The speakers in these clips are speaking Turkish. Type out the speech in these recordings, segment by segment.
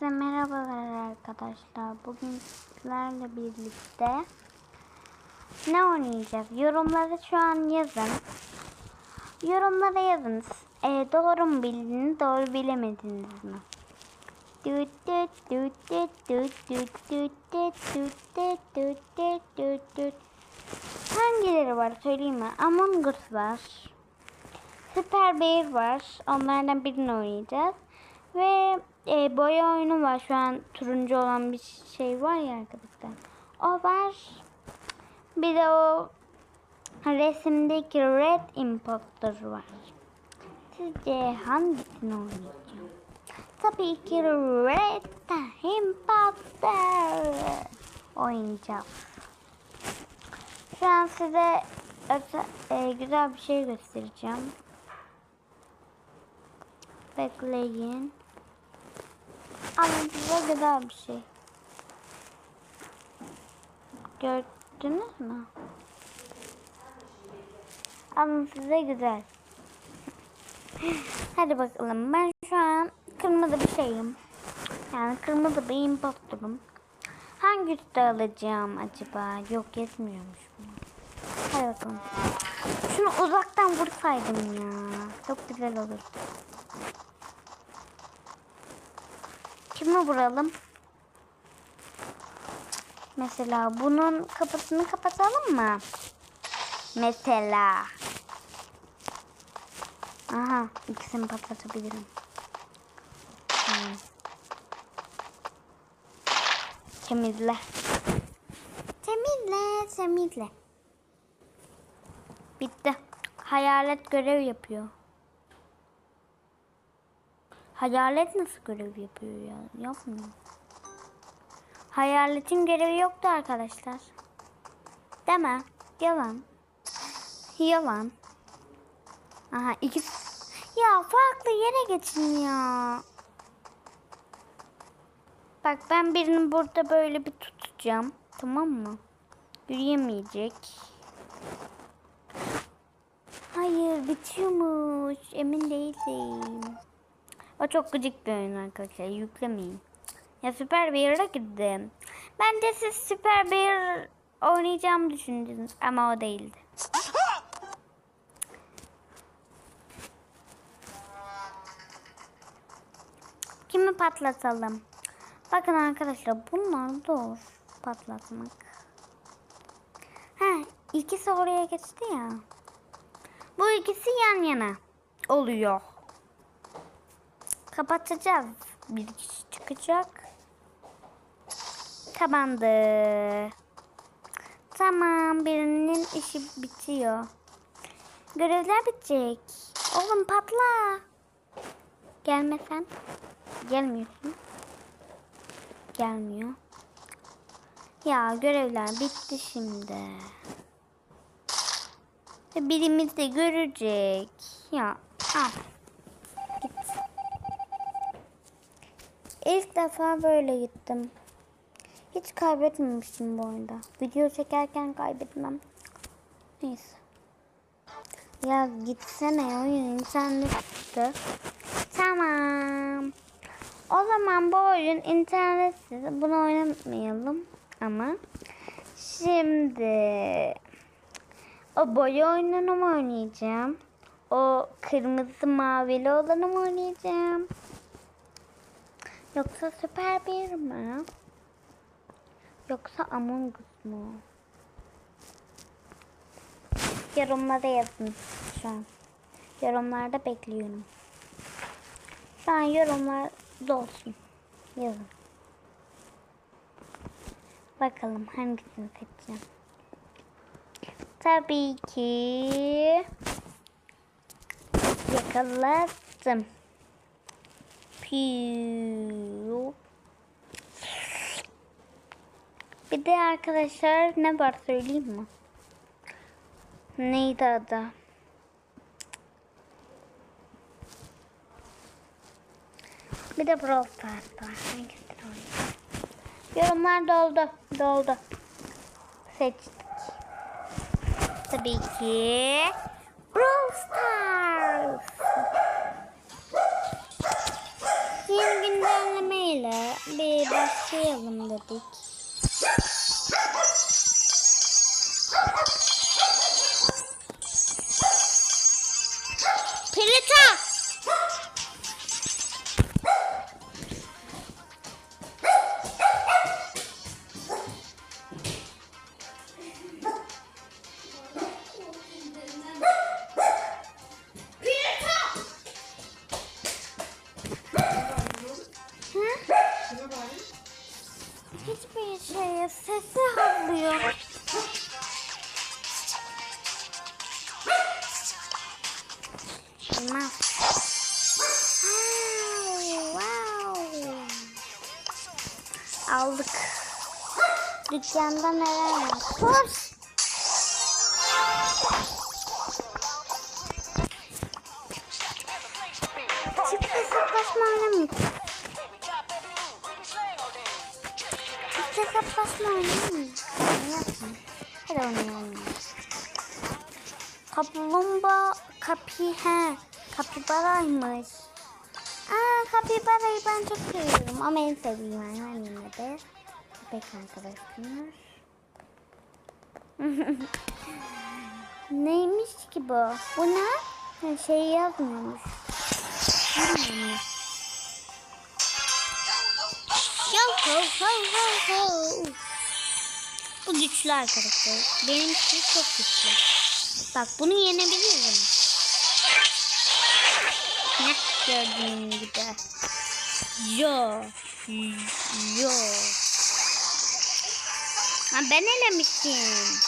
Herkese merhabalar arkadaşlar. Bugün sizlerle birlikte ne oynayacağız? Yorumları şu an yazın. Yorumlara yazınız. E, doğru mu bildiniz, doğru bilemediniz mi? Hangileri var söyleyeyim mi? Among Us var. Super Bear var. Onlardan birini oynayacağız. Ve e, boya oyunu var. Şu an turuncu olan bir şey var ya arkadaşlar. O var. Bir de o resimdeki Red Imposter var. Sizce hangisini oynayacağım? Tabii ki Red Imposter oynayacağım. Şu an size özel- e, güzel bir şey göstereceğim. Bekleyin. Size güzel bir şey. Gördünüz mü? Size güzel. Hadi bakalım. Ben şu an kırmızı bir şeyim. Yani kırmızı bir impostorum. Hangi üstü alacağım acaba? Yok yetmiyormuş bu. Hadi bakalım. Şunu uzaktan vursaydım ya. Çok güzel olurdu. Kimi vuralım? Mesela bunun kapısını kapatalım mı? Mesela. Aha ikisini patlatabilirim. Hmm. Temizle. Temizle, temizle. Bitti. Hayalet görev yapıyor. Hayalet nasıl görev yapıyor ya? Yapmıyor. Hayaletin görevi yoktu arkadaşlar. Deme. Yalan. Yalan. Aha iki... Ya farklı yere geçin ya. Bak ben birini burada böyle bir tutacağım. Tamam mı? Yürüyemeyecek. Hayır bitiyormuş. Emin değilim. O çok gıcık bir oyun arkadaşlar. Yüklemeyin. Ya süper bir yere gittim. Ben de siz süper bir oynayacağım düşündünüz ama o değildi. Kimi patlatalım? Bakın arkadaşlar bunlar zor patlatmak. Ha ikisi oraya geçti ya. Bu ikisi yan yana oluyor. Kapatacağız. Bir kişi çıkacak. Kapandı. Tamam birinin işi bitiyor. Görevler bitecek. Oğlum patla. Gelmesen. Gelmiyorsun. Gelmiyor. Ya görevler bitti şimdi. Birimiz de görecek. Ya al. İlk defa böyle gittim. Hiç kaybetmemiştim bu oyunda. Video çekerken kaybetmem. Neyse. Ya gitsene oyun internetti. Tamam. O zaman bu oyun internetsiz. Bunu oynamayalım. Ama şimdi o boya oyununu mu oynayacağım? O kırmızı mavili olanı mı oynayacağım? Yoksa süper bir mi? Yoksa Among Us mu? Yorumlara yazın şu an. Yorumlarda bekliyorum. An yorumlarda olsun. Yazın. Bakalım hangisini seçeceğim. Tabii ki yakaladım. Piu. Bir de arkadaşlar ne var söyleyeyim mi? Neydi adı? Bir de Brawl Stars var. Yorumlar doldu. Doldu. Seçtik. Tabii ki Brawl Stars. Başlayalım dedik. Olmaz. Wow. Aldık. Dükkanda neler var? Kapi he. Kapibaraymış. Aa kapibarayı ben çok seviyorum ama en sevdiğim yine de köpek arkadaşlar. Neymiş ki bu? Bu ne? Ha, şey yazmıyormuş. Yo ho ho ho. Bu güçlü arkadaşlar. Benimki çok güçlü. Bak bunu yenebilirim. Gördüğün gibi. Yo. Yo. Ha ben elemişim.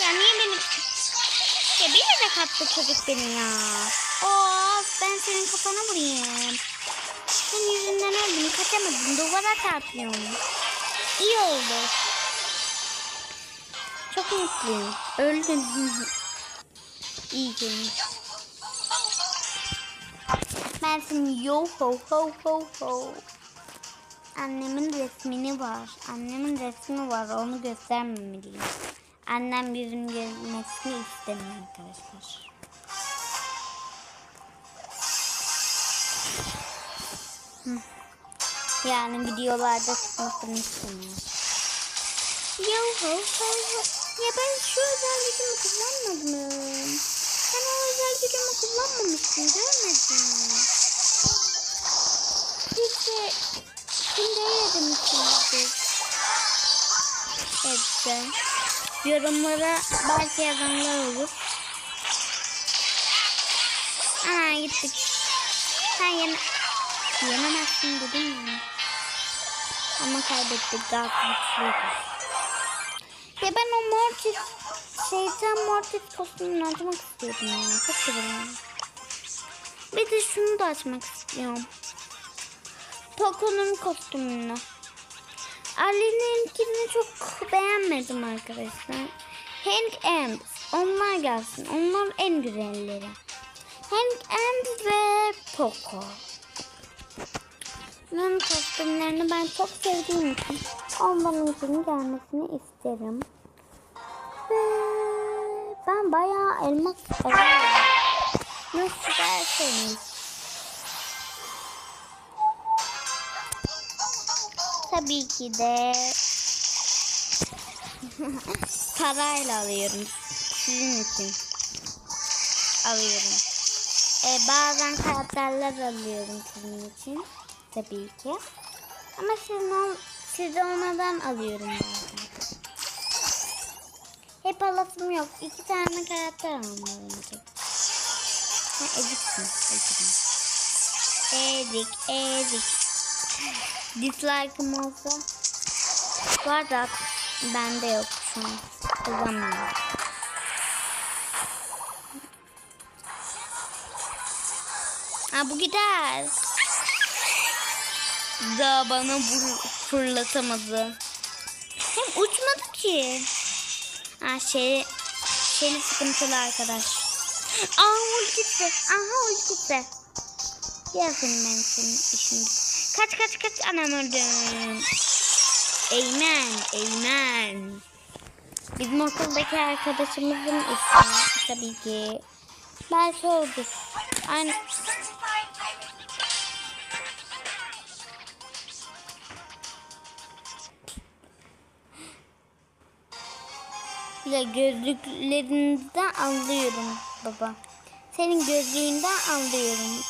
Ya niye benim... Ya bir yere kattı çocuk beni ya. Of ben senin kafana vurayım. Senin yüzünden öldüm kaçamadım duvara çarpıyorum. İyi oldu. Çok mutluyum. Öldüm. İyi gelmiş. Ben seni yo ho ho ho ho. Annemin resmini var. Annemin resmi var. Onu göstermemeliyim. Annem yüzüm görmesini istemiyor arkadaşlar. Yani videolarda çıkmasını istemiyor. Yo ho ho ho. Ya ben şu özel gücümü kullanmadım. Ben o özel gücümü kullanmamıştım. Görmedim. Hiç de şimdi yedim Hepsi. Yorumlara belki yazanlar olur. Aa gittik. Sen yeme yenemezsin dedim mi? Ama kaybettik daha güçlüydü. Ya ben o Mortis, şeytan Mortis kostümünü açmak istiyordum ya. Çok seviyorum. Bir de şunu da açmak istiyorum. Poco'nun kostümünü. Ali'ninkini çok beğenmedim arkadaşlar. Hank Ant. Onlar gelsin. Onlar en güzelleri. Hank Ant ve Poco. Bunların kostümlerini ben çok sevdiğim için onların gelmesini isterim. Ve ben bayağı elmas seviyorum. Nasıl derseniz. Tabii ki de parayla alıyorum. Sizin için alıyorum. Ee, bazen karakterler alıyorum sizin için. Tabii ki. Ama sizin ol, siz olmadan alıyorum bazen. Hep alasım yok. İki tane karakter almalıyım. Ha, eziksin. Eziksin. Ezik, ezik. Dislike'ım olsa da bende yok şu an. Kullanmıyorum. Ha bu gider. Daha bana fırlatamadı. Hem uçmadı ki. Ha şey şeyli sıkıntılı arkadaş. Aa ultisi. Aha ultisi. Gelsin ben senin işin. Kaç kaç kaç anam öldüm. Eymen, Eymen. Bizim okuldaki arkadaşımızın ismi tabii ki. Belki odur. Aynı. Ya gözlüklerinden anlıyorum baba. Senin gözlüğünden anlıyorum.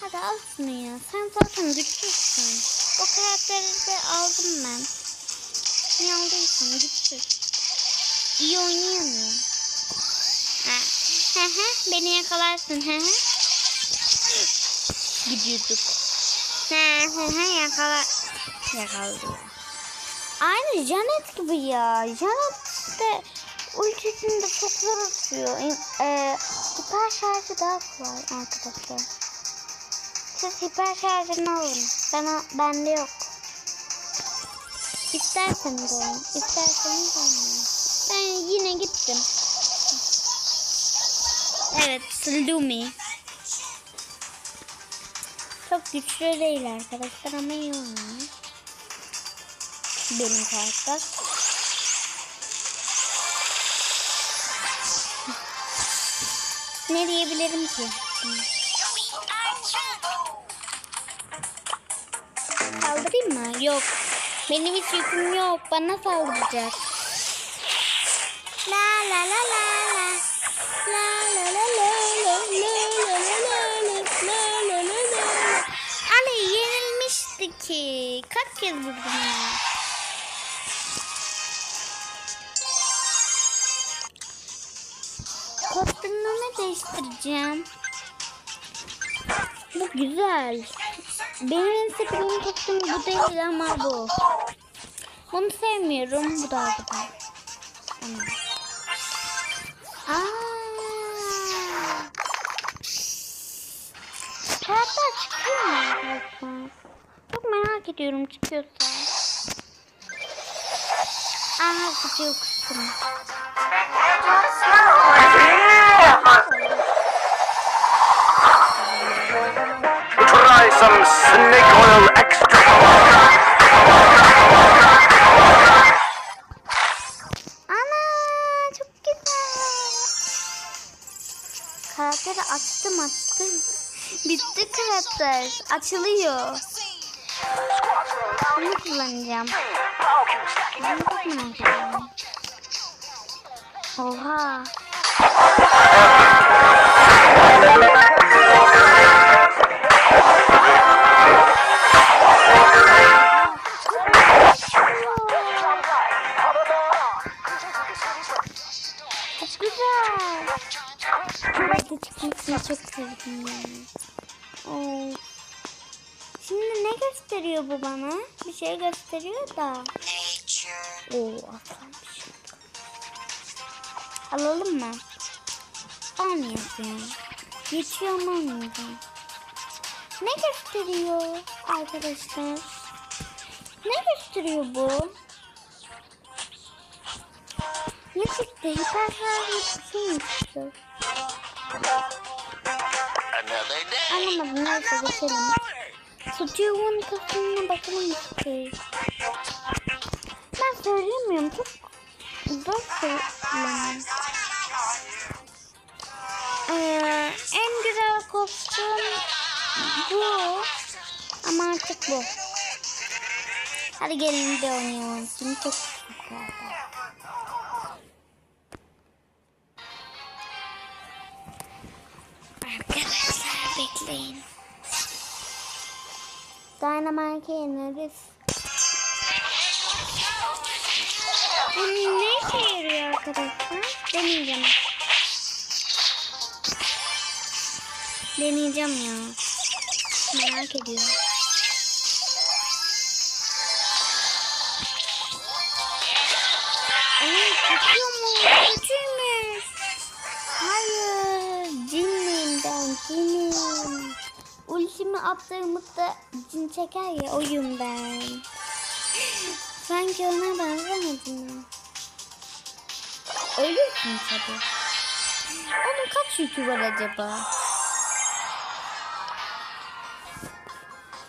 Hadi al şunu ya. Sen zaten güçsüzsün. O karakteri de aldım ben. Ne aldıysan güçsüz. İyi oynayamıyorum. Ha. Hı, Beni yakalarsın. Hı hı. Gidiyorduk. Hı hı hı, Yakala. Yakaladı. Aynı Janet gibi ya. Janet de ultisinde çok zor atıyor. Ee, hiper şarjı daha kolay arkadaşlar. Siz hiper şarjını alın. Bana, bende yok. İsterseniz alın. İsterseniz alın. Ben yine gittim. Evet, Slumi. Çok güçlü değil arkadaşlar ama iyi oynuyor. Benim karakter. Ne diyebilirim ki? Saldırayım mı? Yok. Benim hiç yüküm yok. Bana saldıracak. Kez vurdum ya? Kostümümü değiştireceğim. Bu güzel. Benim en sevdiğim kostüm bu değil ama bu. Bunu sevmiyorum. Bu daha güzel. Aa. Karakter çıkıyor mu merak ediyorum çıkıyorsa. Aha çıkıyor kostüm. Try some snake oil extra. Ana çok güzel. Karakteri açtım açtım. Bitti karakter. Açılıyor. Bunu kullanacağım. Bunu kullanacağım. Oha. Çok güzel. Çok güzel. Çok güzel. Çok güzel. Ne gösteriyor bu bana? Bir şey gösteriyor da. Oo aslan bir şey. Alalım mı? Almayacağız ya. Geçiyor mu almayacağım. Ne gösteriyor arkadaşlar? Ne gösteriyor bu? Ne çıktı? Hiper bir şey mi çıktı? Anlamadım neyse geçelim. Studiyo'nun kafasına bakalım işte. Ben söylemiyorum çok zor söylemiyorum. Ee, en güzel kostüm bu. Ama artık bu. Hadi gelin de oynayalım. Şimdi çok. Arkadaşlar bekleyin. Dynamite yeneriz. Bu ne işe yarıyor arkadaşlar? Deneyeceğim. Deneyeceğim ya. Merak ediyorum. Ultimi attığımızda cin çeker ya oyum ben. Sanki ona benzemedim mi? Ölürsün tabii. Onun kaç yükü var acaba?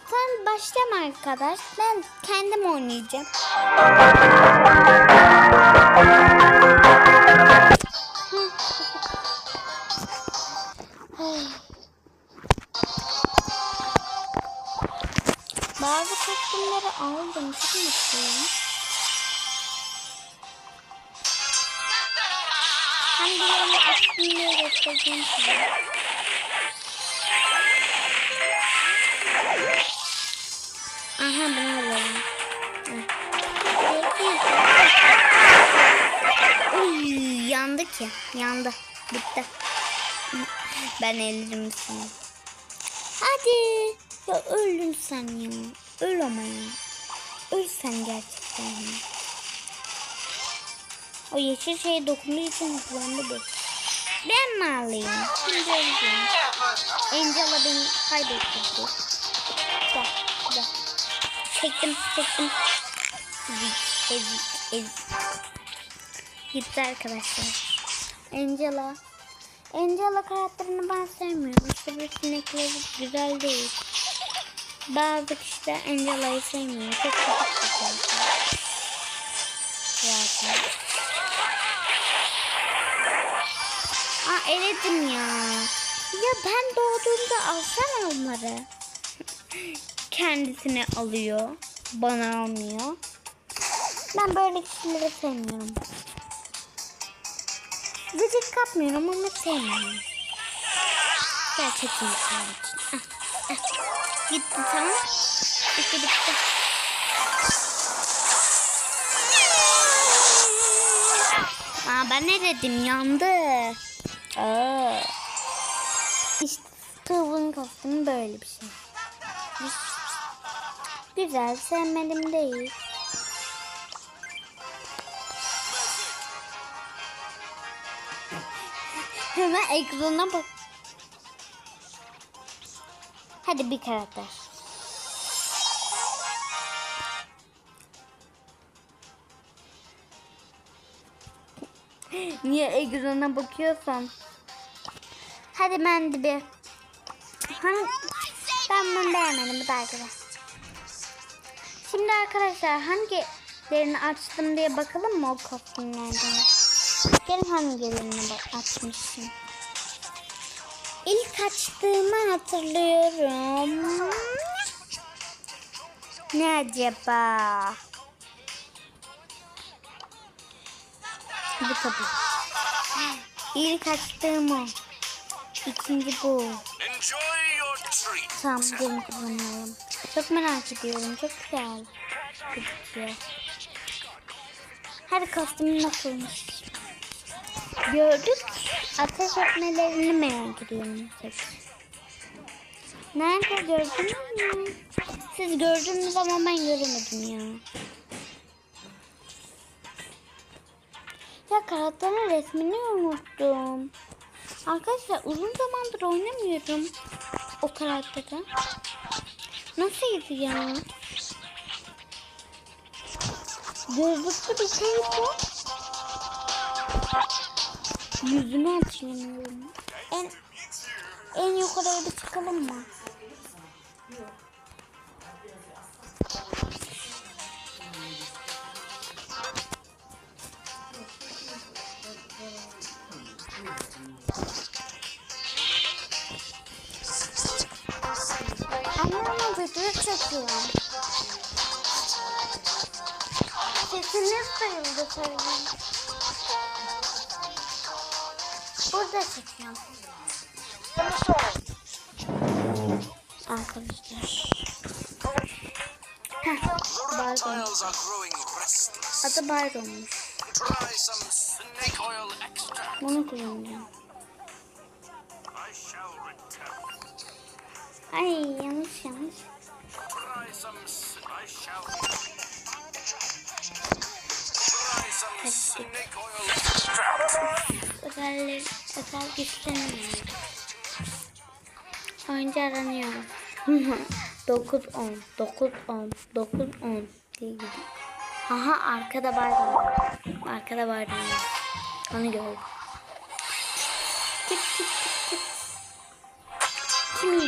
Sen başlama arkadaş. Ben kendim oynayacağım. aldım. Çok mutluyum. Hem bunları aklımda göstereceğim size. Aha bunu alalım. Uy yandı ki. Yandı. Bitti. Ben ellerim sana. Hadi. Ya öldüm sen ya. Öl ama ya. Öl sen gerçekten. O yeşil şeye dokunduğu için hızlandı bir. Ben mi alayım? Şimdi öleceğim. Angela beni kaybettirdi. Gel, gel. Çektim, çektim. Gitti arkadaşlar. Angela. Angela karakterini ben sevmiyorum. Sivrisinekleri güzel değil. Bazı kişiler Angela'yı sevmiyor. Çok kötü. Aa eledim ya. Ya ben doğduğumda alsana onları. Kendisine alıyor. Bana almıyor. Ben böyle kişileri sevmiyorum. Gıcık kapmıyorum ama sevmiyorum. Gerçek insanlar için. Ah, ah. Gitti tamam. Bitti bitti. Aa ben ne dedim yandı. Aa. İşte tavuğun kostümü böyle bir şey. Güzel sevmedim değil. Hemen ekrana bak. Hadi bir karakter. Niye ekrana bakıyorsan? Hadi ben de bir. Hani ben bunu beğenmedim bu da arkadaş. Şimdi arkadaşlar hangilerini açtım diye bakalım mı o kostümlerden? Gelin hangilerini bak açmışım. İlk açtığımı hatırlıyorum. Ne acaba? Bu tabii. İlk açtığım o. İkinci bu. Tamam gelin kullanalım. Çok merak ediyorum. Çok güzel. Gözüküyor. Her kostüm nasılmış? Gördük. Ateş etmelerini merak ediyorum. Nerede gördünüz mü? Siz gördünüz ama ben göremedim ya. Ya karakterin resmini unuttum. Arkadaşlar uzun zamandır oynamıyorum o karakteri. Nasılydı ya? Gözlüklü bir şey bu. Yüzümü hatırlamıyorum. En en yukarıya bir çıkalım mı? Anne ama video çekiyorum. Sesiniz duyuldu söyleyeyim. Burada çekiyorum. Arkadaşlar. Restless. Adı extract. Bunu kullanacağım. Ay yanlış yanlış. Extract. Özellik, özel güçlenmiyor. Oyuncu aranıyor. 9 10 9 10 9 10 diye gidiyor. Aha arkada var. Arkada var. Onu gördüm. Tık tık tık?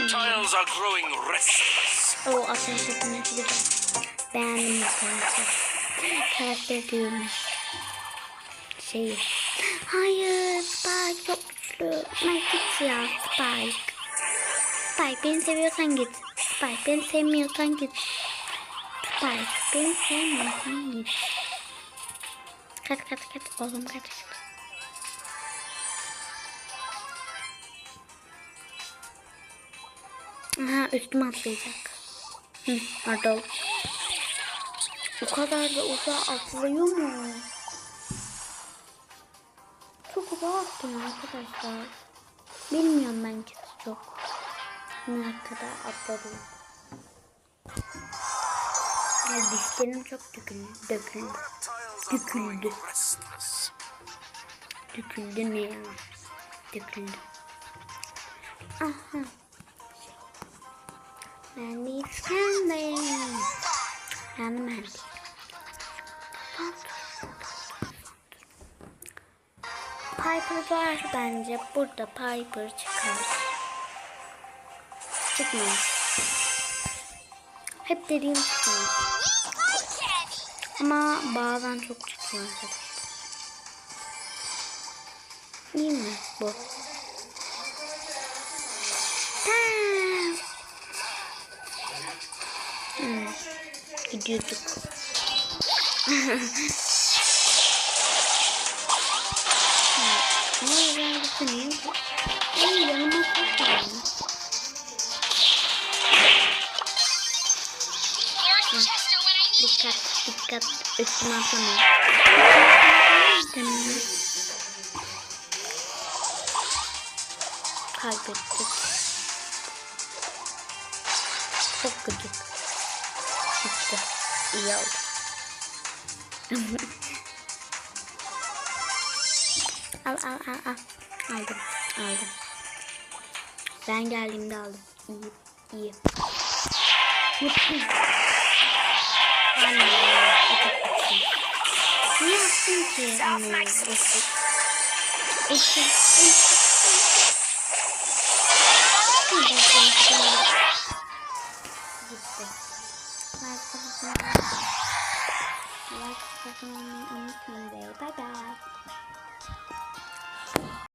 Tiles are growing restless. O ateş etmesi güzel. Beğendim bu karakteri. Karakter diyorum şeyi. Hayır Spike çok güçlü. Ben git ya Spike. Spike beni seviyorsan git. Spike beni sevmiyorsan git. Spike beni sevmiyorsan git. Kaç kaç kaç oğlum kaç kaç. Aha üstüme atlayacak. Hı, pardon. O kadar da uzağa atlıyor mu? Uzağa atlıyor arkadaşlar. Bilmiyorum ben çok. Ne kadar atladım. Ya dişlerim çok döküldü. Döküldü. Döküldü. Döküldü ne ya? Döküldü. Aha. Ben de. Yani ben de. Piper var bence. Burada Piper çıkar. Çıkmaz. Hep dediğim çıkmaz. Ama bazen çok arkadaşlar. İyi mi bu? Tamam. Hmm. Gidiyorduk. ben düşünüyorum. Ay yanıma need Dikkat, dikkat. Üstüme atlama. Tamam. Kaybettik. Çok gıcık. Gitti. İyi oldu. al al al al. Aldım. Aldım. Ben geldiğimde aldım. İyi. iyi. Anne. Ne yaptın ki anne? Eşit. Eşit.